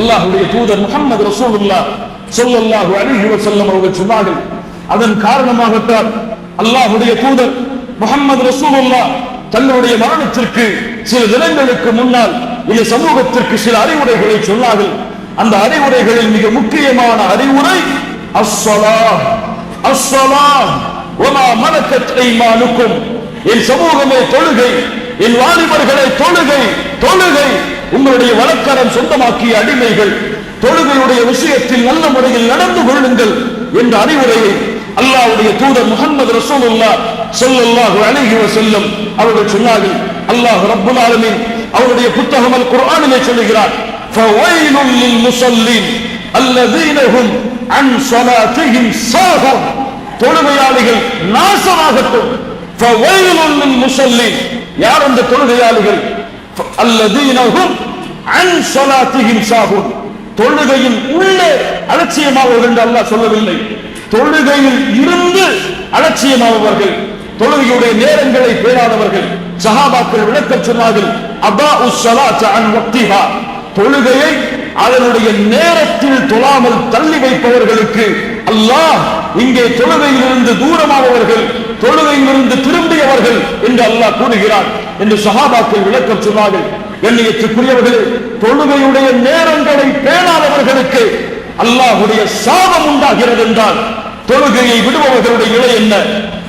அல்லாஹுடைய தூதர் முகமது ரசூலுல்லா சொல்லல்லாஹு அலைஹி வஸல்லம் அவர்கள் சொன்னார்கள். அதன் காரணமாகத்தான் அல்லாஹுடைய தூதர் முகமது ரசூலுல்லா தன்னுடைய மரணத்திற்கு சில தினங்களுக்கு முன்னால் இந்த சமூகத்திற்கு சில அறிவுரைகளை சொன்னார்கள். அந்த அறிவுரைகளில் மிக முக்கியமான அறிவுரை அஸ்ஸலாம் அஸ்ஸலாம் ஒமா மலக்கத் ஐமானுக்கும். என் சமூகமே தொழுகை என் வாலிபர்களை தொழுகை தொழுகை. உங்களுடைய வழக்கரம் சொந்தமாக்கிய அடிமைகள் தொழுகையுடைய விஷயத்தில் நல்ல முறையில் நடந்து கொள்ளுங்கள் என்ற அறிவுரையை அல்லாவுடைய தூதர் முகமது ரசூலுல்லா ஸல்லல்லாஹு அலைஹி செல்லும் அவர்கள் சொன்னார்கள். அல்லாஹ் ரப்புல் ஆலமின் அவருடைய புத்தகம் அல் குர்ஆனிலே சொல்லுகிறார். ஃபவைலுல் லில் முஸல்லீன் அல்லதீன ஹும் அன் ஸலாத்திஹிம் சாஹூன். தொழுகையாளிகள் நாசமாகட்டும். ஃபவைலுல் லில் முஸல்லீன் யார் அந்த தொழுகையாளிகள்? அல்லதீனஹும் அன் ஸலாத்திஹிம் சாஹூன். தொழுகையில் உள்ளே அலட்சியமாவர்கள் என்று அல்லாஹ் சொல்லவில்லை. தொழுகையில் இருந்து அலட்சியமானவர்கள் தொழுகையுடைய நேரங்களை பேராதவர்கள் சஹாபாக்கள் விளக்கச் சொன்னார்கள் அபா உஸ்ஸலாத் அன் வக்திஹா. தொழுகையை அதனுடைய நேரத்தில் தொழாமல் தள்ளி வைப்பவர்களுக்கு அல்லாஹ் இங்கே தொழுகையிலிருந்து தூரமானவர்கள் தொழுகையிலிருந்து திரும்பியவர்கள் என்று அல்லாஹ் கூறுகிறார் என்று சகாபாக்கள் விளக்கம் சொன்னார்கள். எண்ணியத்துக்குரியவர்களே தொழுகையுடைய நேரங்களை பேணாதவர்களுக்கு அல்லாஹுடைய சாபம் உண்டாகிறது என்றால் தொழுகையை விடுபவர்களுடைய நிலை என்ன?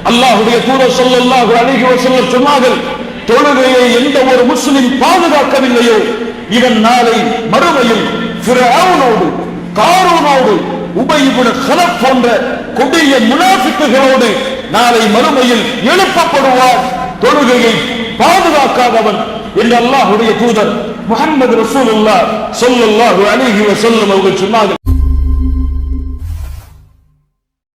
அல்லாஹுடைய தூதர் ஸல்லல்லாஹு அழகிய சொல்ல சொன்னார்கள் தொழுகையை எந்த ஒரு முஸ்லிம் பாதுகாக்கவில்லையோ இவன் நாளை மறுமையில் ஃபிரௌனோடு காரூனோடு உபய் இப்னு கலப் போன்ற கொடிய முனாஃபிக்குகளோடு நாளை மறுமையில் எழுப்பப்படுவார். தொழுகையை பாதுகாக்காதவன் என்று அல்லாஹுடைய தூதர் முஹம்மது ரசூலுல்லாஹ் ஸல்லல்லாஹு அலைஹி வஸல்லம் அவர்கள் சொன்னார்கள்.